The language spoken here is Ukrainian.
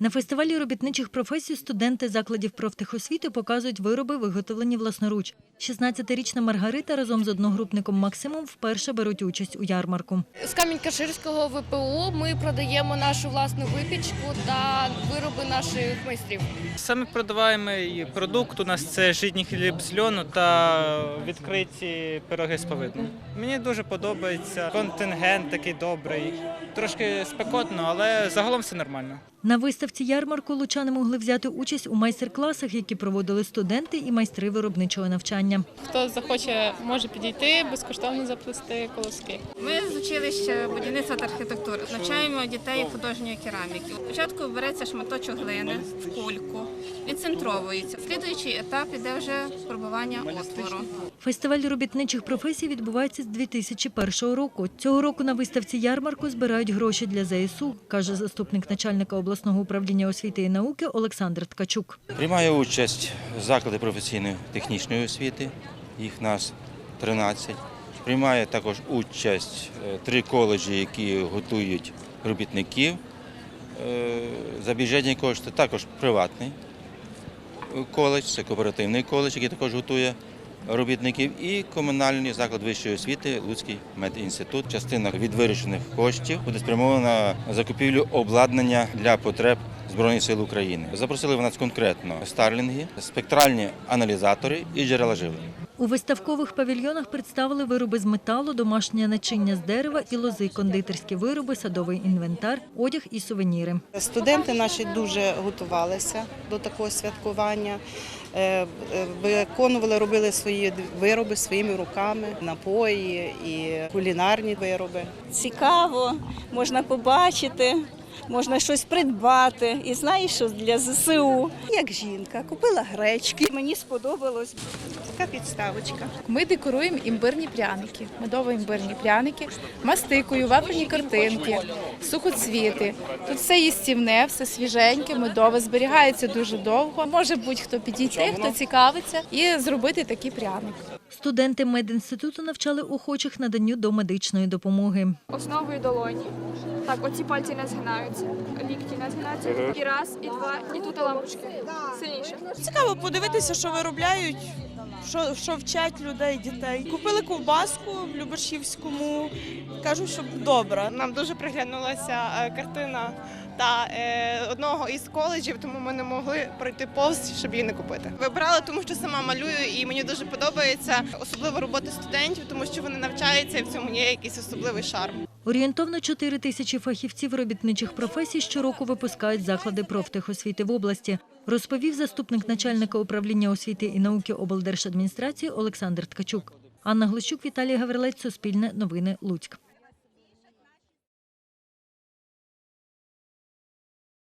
На фестивалі робітничих професій студенти закладів профтехосвіти показують вироби, виготовлені власноруч. 16-річна Маргарита разом з одногрупником Максимом вперше беруть участь у ярмарку. З Камінь-Каширського ВПО ми продаємо нашу власну випічку та вироби наших майстрів. Саме продаваємий продукт у нас це житній хліб з льону та відкриті пироги з повидлом. Мені дуже подобається контингент такий добрий, трошки спекотно, але загалом все нормально. На виставці ярмарку лучани могли взяти участь у майстер-класах, які проводили студенти і майстри виробничого навчання. Хто захоче, може підійти, безкоштовно заплести колоски. Ми з училища будівництва та архітектури навчаємо дітей художньої кераміки. Спочатку береться шматочок глини в кульку, відцентровується. Слідуючий етап іде вже пробування отвору. Фестиваль робітничих професій відбувається з 2001 року. Цього року на виставці ярмарку збирають гроші для ЗСУ, каже заступник начальника обласного управління освіти і науки Олександр Ткачук. Приймає участь заклади професійної технічної освіти, їх нас 13. Приймає також участь е, три коледжі, які готують робітників. Е, За бюджетні кошти також приватний коледж, це кооперативний коледж, який також готує робітників, і комунальний заклад вищої освіти Луцький медінститут. Частина від вирішених коштів буде спрямована на закупівлю обладнання для потреб Збройних сил України. Запросили в нас конкретно старлінги, спектральні аналізатори і джерела живлення. У виставкових павільйонах представили вироби з металу, домашнє начиння з дерева і лози, кондитерські вироби, садовий інвентар, одяг і сувеніри. Студенти наші дуже готувалися до такого святкування, е, е, виконували, робили свої вироби своїми руками, напої і кулінарні вироби. цікаво, можна побачити, можна щось придбати. І знаєш, що для ЗСУ. Як жінка, купила гречки. Мені сподобалось. Така підставочка. Ми декоруємо імбирні пряники, медово-імбирні пряники, мастикою, вафельні картинки, сухоцвіти. Тут все їстівне, все свіженьке, медове, зберігається дуже довго. Може будь-хто підійти, хто цікавиться, і зробити такий пряник. Студенти медінституту навчали охочих наданню домедичної допомоги. основою долоні. Так, оці пальці не згинаються, лікті не згинаються. І раз, і два, і тут лампочки. Сильніше. Цікаво подивитися, що виробляють, що, що вчать людей, дітей. Купили ковбаску в Любашівському. Кажуть, що добре. Нам дуже приглянулася е, картина та е, одного із коледжів, тому ми не могли пройти повз, щоб її не купити. Вибрала, тому що сама малюю, і мені дуже подобається особливо робота студентів, тому що вони навчаються, і в цьому є якийсь особливий шарм. Орієнтовно 4 тисячі фахівців робітничих професій щороку випускають заклади профтехосвіти в області, розповів заступник начальника управління освіти і науки облдержадміністрації Олександр Ткачук. Анна Глущук, Віталій Гаврилець, Суспільне, Новини, Луцьк.